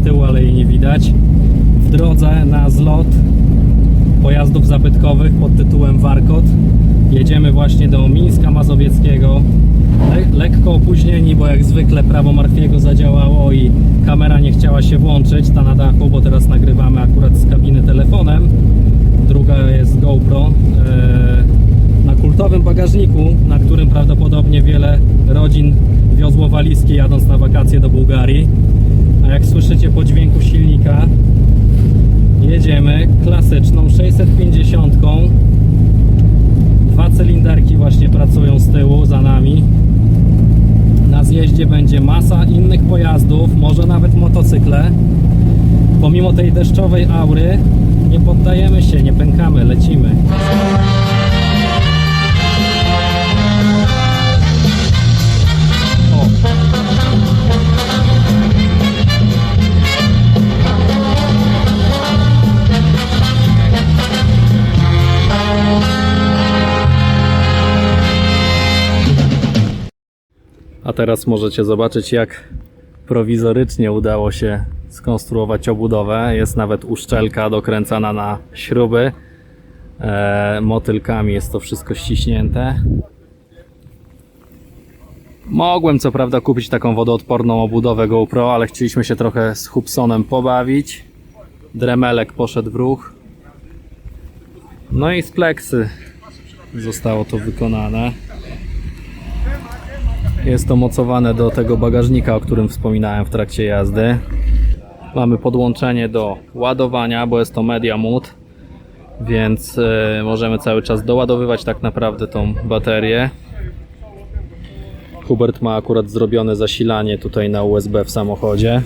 tyłu, ale jej nie widać, w drodze na zlot pojazdów zabytkowych pod tytułem Warkot. Jedziemy właśnie do Mińska Mazowieckiego. Le lekko opóźnieni, bo jak zwykle prawo Marfiego zadziałało i kamera nie chciała się włączyć, ta na dachu, bo teraz nagrywamy akurat z kabiny telefonem. Druga jest GoPro. Eee, na kultowym bagażniku, na którym prawdopodobnie wiele rodzin wiozło walizki jadąc na wakacje do Bułgarii. Jak słyszycie po dźwięku silnika, jedziemy klasyczną 650. Dwa cylinderki właśnie pracują z tyłu za nami. Na zjeździe będzie masa innych pojazdów, może nawet motocykle. Pomimo tej deszczowej aury nie poddajemy się, nie pękamy, lecimy. A teraz możecie zobaczyć, jak prowizorycznie udało się skonstruować obudowę. Jest nawet uszczelka dokręcana na śruby. E, motylkami jest to wszystko ściśnięte. Mogłem co prawda kupić taką wodoodporną obudowę GoPro, ale chcieliśmy się trochę z Hubsonem pobawić. Dremelek poszedł w ruch. No i z pleksy zostało to wykonane. Jest to mocowane do tego bagażnika, o którym wspominałem w trakcie jazdy. Mamy podłączenie do ładowania, bo jest to media mood, więc e, możemy cały czas doładowywać tak naprawdę tą baterię. Hubert ma akurat zrobione zasilanie tutaj na USB w samochodzie.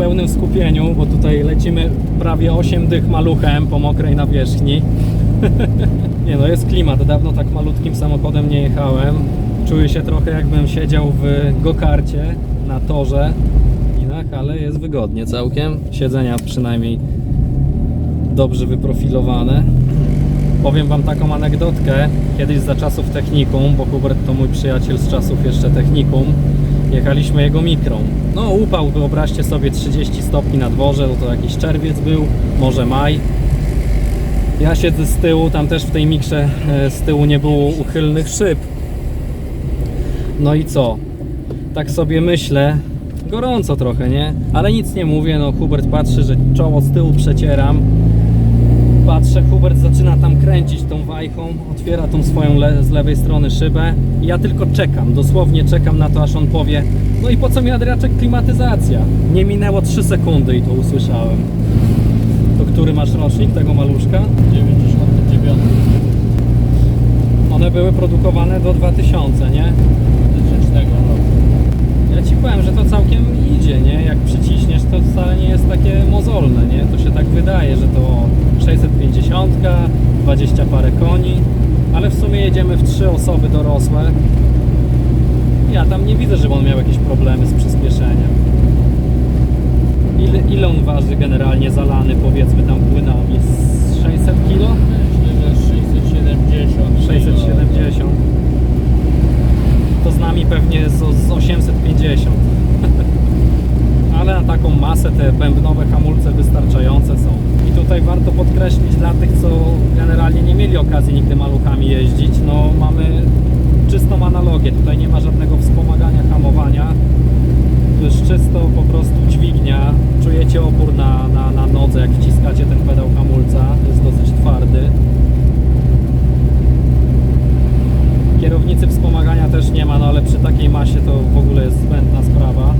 Pełnym skupieniu, bo tutaj lecimy prawie 8 dych maluchem po mokrej nawierzchni. nie no, jest klimat. Dawno tak malutkim samochodem nie jechałem. Czuję się trochę jakbym siedział w gokarcie na torze. Ale jest wygodnie całkiem. Siedzenia przynajmniej dobrze wyprofilowane. Powiem Wam taką anegdotkę. Kiedyś za czasów technikum, bo Hubert to mój przyjaciel z czasów jeszcze technikum, jechaliśmy jego mikrą. No upał, wyobraźcie sobie 30 stopni na dworze, no to jakiś czerwiec był, może maj. Ja siedzę z tyłu, tam też w tej mikrze e, z tyłu nie było uchylnych szyb. No i co? Tak sobie myślę, gorąco trochę, nie? Ale nic nie mówię, no Hubert patrzy, że czoło z tyłu przecieram. Patrzę, Hubert zaczyna tam kręcić tą wajchą, otwiera tą swoją le z lewej strony szybę. I ja tylko czekam, dosłownie czekam na to, aż on powie no i po co mi Adriaczek klimatyzacja? Nie minęło 3 sekundy i to usłyszałem. To który masz rocznik tego maluszka? 99 One były produkowane do 2000, nie? 2000 roku. Ja ci powiem, że to całkiem idzie, nie? Jak przyciśniesz, to wcale nie jest takie mozolne, nie? To się tak wydaje, że to 650, 20 parę koni, ale w sumie jedziemy w trzy osoby dorosłe. Ja tam nie widzę, żeby on miał jakieś problemy z przyspieszeniem. Ile, ile on waży generalnie zalany, powiedzmy tam płynami? Z 600 kg? Myślę, że 670. 670. To z nami pewnie z, z 850. Ale na taką masę te bębnowe hamulce wystarczające są. I tutaj warto podkreślić dla tych, co generalnie nie mieli okazji nigdy maluchami jeździć, no mamy czystą analogię. Tutaj nie ma żadnego wspomagania hamowania. To jest czysto po prostu dźwignia. Czujecie opór na, na, na nodze, jak wciskacie też nie ma, no ale przy takiej masie to w ogóle jest zbędna sprawa.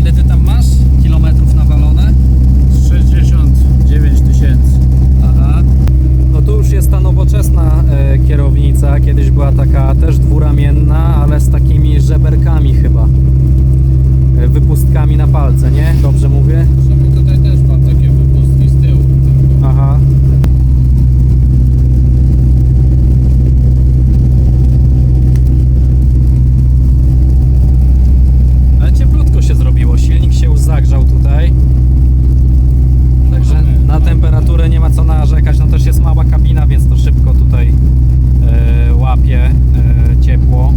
Ile ty tam masz kilometrów nawalone? 69 tysięcy. Aha. No tu już jest ta nowoczesna e, kierownica. Kiedyś była taka też dwuramienna, ale z takimi żeberkami chyba. E, wypustkami na palce, nie? Dobrze mówię? W sumie tutaj też mam takie wypustki z tyłu. Tylko. Aha. Ale cieplutko się zrobiło, silnik się już zagrzał tutaj. Także Mamy, na mamy. temperaturę nie ma co narzekać. No też jest mała kabina, więc to szybko tutaj e, łapie e, ciepło.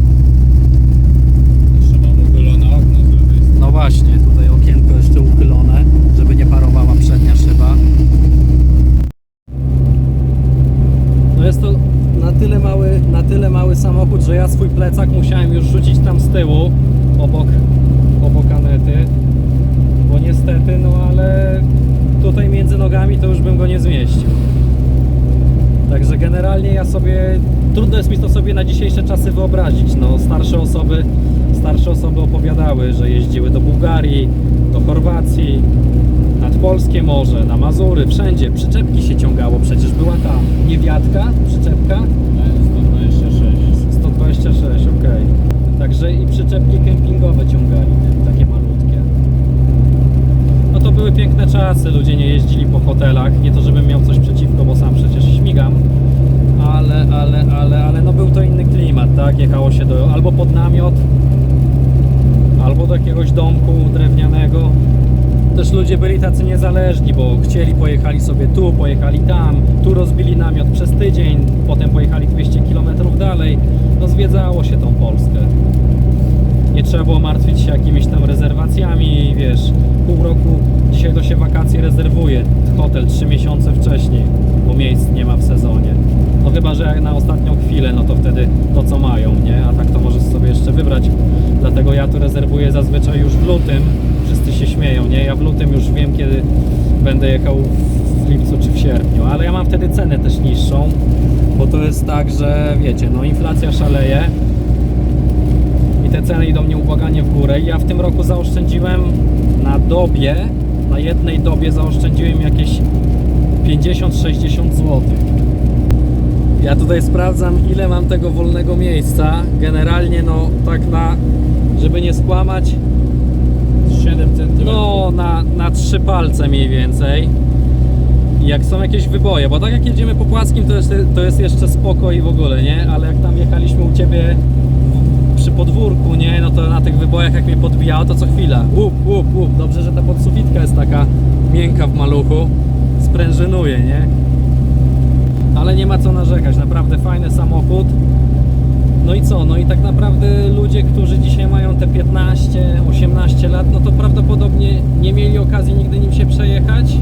Jeszcze mam uchylone okno z lewej strony. No właśnie, tutaj okienko jeszcze uchylone, żeby nie parowała przednia szyba. No jest to na tyle mały, na tyle mały samochód, że ja swój plecak musiałem już rzucić tam z tyłu, obok, obok anety. Bo niestety, no ale tutaj między nogami to już bym go nie zmieścił. Także generalnie ja sobie, trudno jest mi to sobie na dzisiejsze czasy wyobrazić. No, starsze osoby, starsze osoby opowiadały, że jeździły do Bułgarii, do Chorwacji, nad Polskie Morze, na Mazury, wszędzie. Przyczepki się ciągało, przecież była ta niewiadka, przyczepka. Także i przyczepki kempingowe ciągali, takie malutkie. No to były piękne czasy, ludzie nie jeździli po hotelach. Nie to, żebym miał coś przeciwko, bo sam przecież śmigam. Ale, ale, ale, ale no był to inny klimat, tak? Jechało się do, albo pod namiot, albo do jakiegoś domku drewnianego. Też ludzie byli tacy niezależni, bo chcieli, pojechali sobie tu, pojechali tam, tu rozbili namiot przez tydzień, potem pojechali 200 km dalej. Zwiedzało się tą Polskę. Nie trzeba było martwić się jakimiś tam rezerwacjami, wiesz, pół roku, dzisiaj to się wakacje rezerwuje, hotel 3 miesiące wcześniej, bo miejsc nie ma w sezonie. No chyba, że na ostatnią chwilę, no to wtedy to co mają, nie? A tak to możesz sobie jeszcze wybrać. Dlatego ja tu rezerwuję zazwyczaj już w lutym. Wszyscy się śmieją, nie? Ja w lutym już wiem, kiedy będę jechał lipcu czy w sierpniu, ale ja mam wtedy cenę też niższą, bo to jest tak, że wiecie, no inflacja szaleje, i te ceny idą nieubłaganie w górę. I ja w tym roku zaoszczędziłem na dobie, na jednej dobie zaoszczędziłem jakieś 50-60 zł. Ja tutaj sprawdzam, ile mam tego wolnego miejsca. Generalnie, no tak na, żeby nie skłamać, 7 cm. no na, na trzy palce mniej więcej. Jak są jakieś wyboje, bo tak jak jedziemy po płaskim, to jest, to jest jeszcze spoko w ogóle, nie? Ale jak tam jechaliśmy u Ciebie przy podwórku, nie? No to na tych wybojach jak mnie podbijało, to co chwila. Łup, łup, łup. Dobrze, że ta podsufitka jest taka miękka w maluchu. Sprężynuje, nie? Ale nie ma co narzekać, naprawdę fajny samochód. No i co? No i tak naprawdę ludzie, którzy dzisiaj mają te 15, 18 lat, no to prawdopodobnie nie mieli okazji nigdy nim się przejechać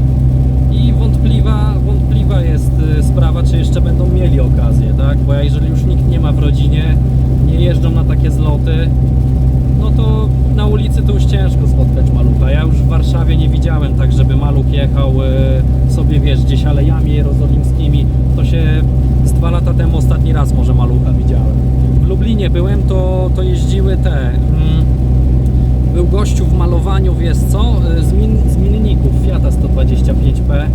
i wątpliwa, wątpliwa jest y, sprawa, czy jeszcze będą mieli okazję, tak? Bo jeżeli już nikt nie ma w rodzinie, nie jeżdżą na takie zloty, no to na ulicy to już ciężko spotkać malucha. Ja już w Warszawie nie widziałem tak, żeby maluch jechał y, sobie, wiesz, gdzieś alejami jerozolimskimi. To się z dwa lata temu ostatni raz może malucha widziałem. W Lublinie byłem, to, to jeździły te... Mm, był gościu w malowaniu, wiesz co, y, z, min, z minników Fiata 125P.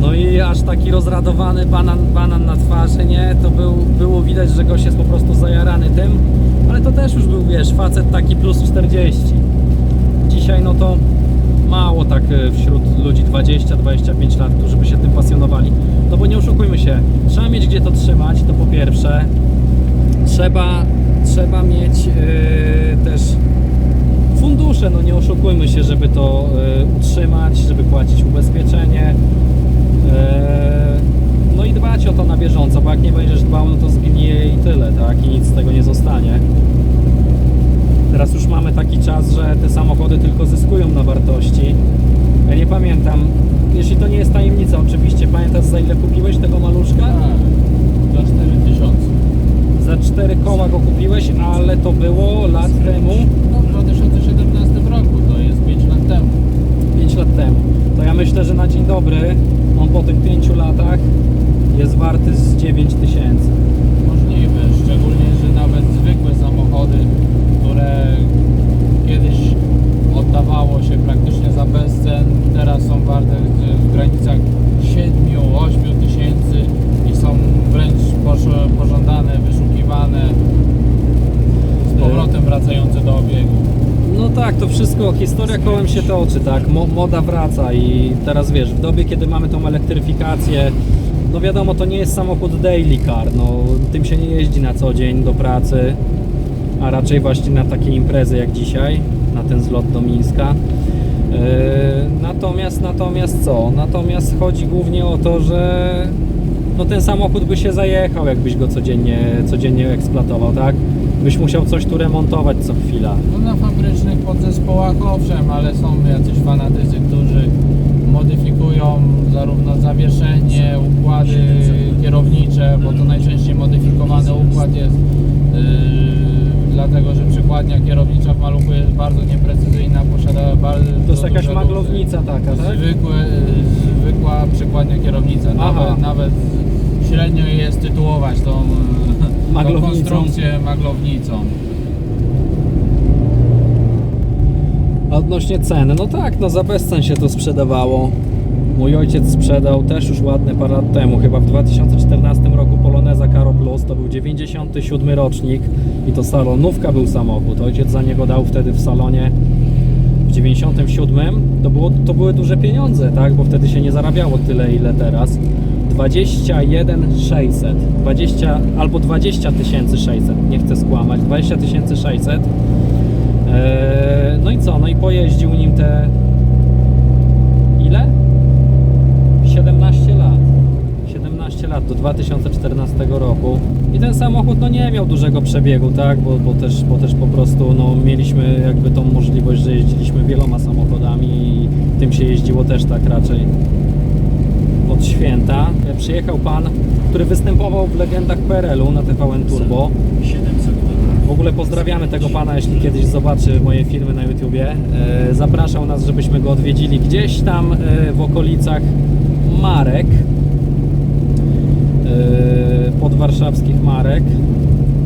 No i aż taki rozradowany banan, banan na twarzy, nie? To był, było widać, że gość jest po prostu zajarany tym, ale to też już był, wiesz, facet taki plus 40. Dzisiaj no to mało tak y, wśród ludzi 20-25 lat, którzy by się tym pasjonowali. No bo nie oszukujmy się, trzeba mieć gdzie to trzymać, to po pierwsze. Trzeba, trzeba mieć yy, też fundusze, no nie oszukujmy się, żeby to y, utrzymać, żeby płacić ubezpieczenie. E, No i dbać o to na bieżąco, bo jak nie będziesz dbał, no to zgnije i tyle, tak? I nic z tego nie zostanie. Teraz już mamy taki czas, że te samochody tylko zyskują na wartości. Ja nie pamiętam, jeśli to nie jest tajemnica oczywiście, pamiętasz za ile kupiłeś tego maluszka? Tak, za 4000. Za 4 koła go kupiłeś, ale to było lat temu, No w 2017 roku, to jest 5 lat temu. 5 lat temu. To ja myślę, że na dzień dobry on po tych 5 latach jest warty z 9 tysięcy. Możliwe, szczególnie, że nawet zwykłe samochody, które kiedyś oddawało się praktycznie za bezcen, teraz są warte w- granicach 7-8 tysięcy i są wręcz posz- pożądane, wyszukiwane, z powrotem wracające do obiegu. No tak, to wszystko, historia kołem się toczy, tak, Mo, moda wraca i teraz wiesz, w dobie, kiedy mamy tą elektryfikację, no wiadomo, to nie jest samochód daily car, no tym się nie jeździ na co dzień do pracy, a raczej właśnie na takie imprezy jak dzisiaj, na ten zlot do Mińska. Yy, natomiast, natomiast co? Natomiast chodzi głównie o to, że no ten samochód by się zajechał, jakbyś go codziennie, codziennie eksploatował, tak? Byś musiał coś tu remontować co chwila. No na fabrycznych podzespołach owszem, ale są jacyś fanatycy, którzy modyfikują zarówno zawieszenie, układy kierownicze, bo to najczęściej modyfikowany układ jest yy, dlatego, że przykładnia kierownicza w maluchu jest bardzo nieprecyzyjna, posiada bardzo To jest jakaś maglownica taka, tak? Zwykłe, yy, zwykła przykładnia kierownica, Aha. nawet, nawet średnio jest tytułować tą, tą Maglownicą. konstrukcję maglownicą. A Odnośnie ceny, no tak, no za bezcen się to sprzedawało. Mój ojciec sprzedał też już ładne parę lat temu, chyba w 2014 roku Poloneza Caro Plus, to był 97 rocznik i to salonówka był samochód. Ojciec za niego dał wtedy w salonie w 97, to, było, to były duże pieniądze, tak, bo wtedy się nie zarabiało tyle ile teraz. 21 600, 20 albo 20 600, nie chcę skłamać, 20 600 Eee, no i co? No i pojeździł nim te. Ile? 17 lat. 17 lat do 2014 roku. I ten samochód no nie miał dużego przebiegu, tak? Bo, bo, też, bo też po prostu no, mieliśmy jakby tą możliwość, że jeździliśmy wieloma samochodami i tym się jeździło też tak raczej święta. E, Przyjechał pan, który występował w legendach PRL-u na TVN Turbo. W ogóle pozdrawiamy tego pana, jeśli kiedyś zobaczy moje filmy na YouTubie. E, Zapraszał nas, żebyśmy go odwiedzili gdzieś tam e, w okolicach Marek. Podwarszawskich Marek.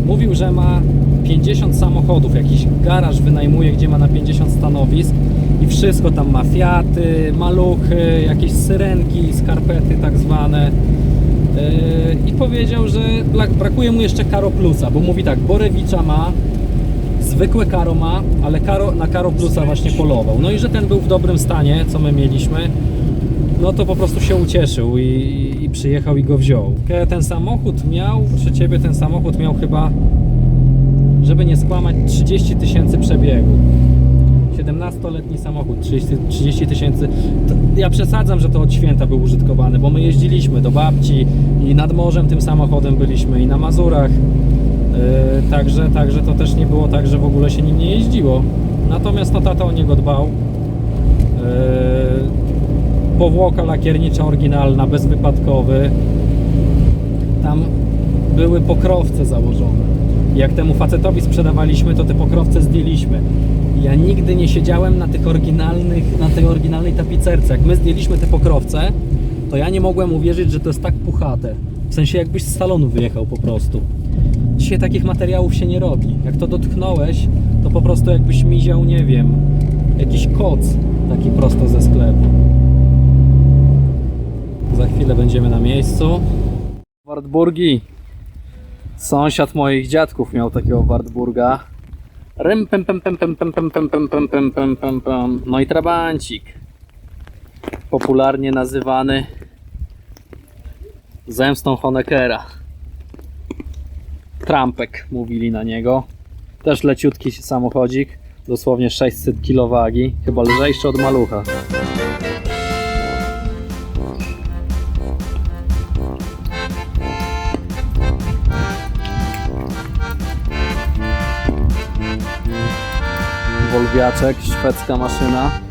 Mówił, że ma 50 samochodów, jakiś garaż wynajmuje, gdzie ma na 50 stanowisk i wszystko tam ma Fiaty, maluchy, jakieś syrenki, skarpety tak zwane. Yy, I powiedział, że brak- brakuje mu jeszcze Karo Plusa, bo mówi tak, Borewicza ma, zwykłe Karo ma, ale Karo, na Karo Plusa właśnie polował. No i że ten był w dobrym stanie, co my mieliśmy, no to po prostu się ucieszył i, i przyjechał i go wziął. Ten samochód miał, przy Ciebie ten samochód miał chyba żeby nie skłamać, 30 tysięcy przebiegu. 17-letni samochód, 30 30 tysięcy. To Ja przesadzam, że to od święta był użytkowany, bo my jeździliśmy do babci i nad morzem tym samochodem byliśmy i na Mazurach. Yy, także, także to też nie było tak, że w ogóle się nim nie jeździło. Natomiast no, tata o niego dbał. Yy, powłoka lakiernicza oryginalna, bezwypadkowy. Tam były pokrowce założone. Jak temu facetowi sprzedawaliśmy, to te pokrowce zdjęliśmy. Ja nigdy nie siedziałem na tych oryginalnych, na tej oryginalnej tapicerce. Jak my zdjęliśmy te pokrowce, to ja nie mogłem uwierzyć, że to jest tak puchate. W sensie jakbyś z salonu wyjechał po prostu. Dzisiaj takich materiałów się nie robi. Jak to dotknąłeś, to po prostu jakbyś miział, nie wiem, jakiś koc taki prosto ze sklepu. Za chwilę będziemy na miejscu. Wartburgi. Sąsiad moich dziadków miał takiego Wartburga. Rym, pem, pem, pem, pem, pem, pem, pem. No i trabancik. Popularnie nazywany zemstą Honeckera. Trampek mówili na niego. Też leciutki samochodzik. Dosłownie 600 kg wagi. Chyba lżejszy od malucha. Wolwiaczek, szwedzka maszyna.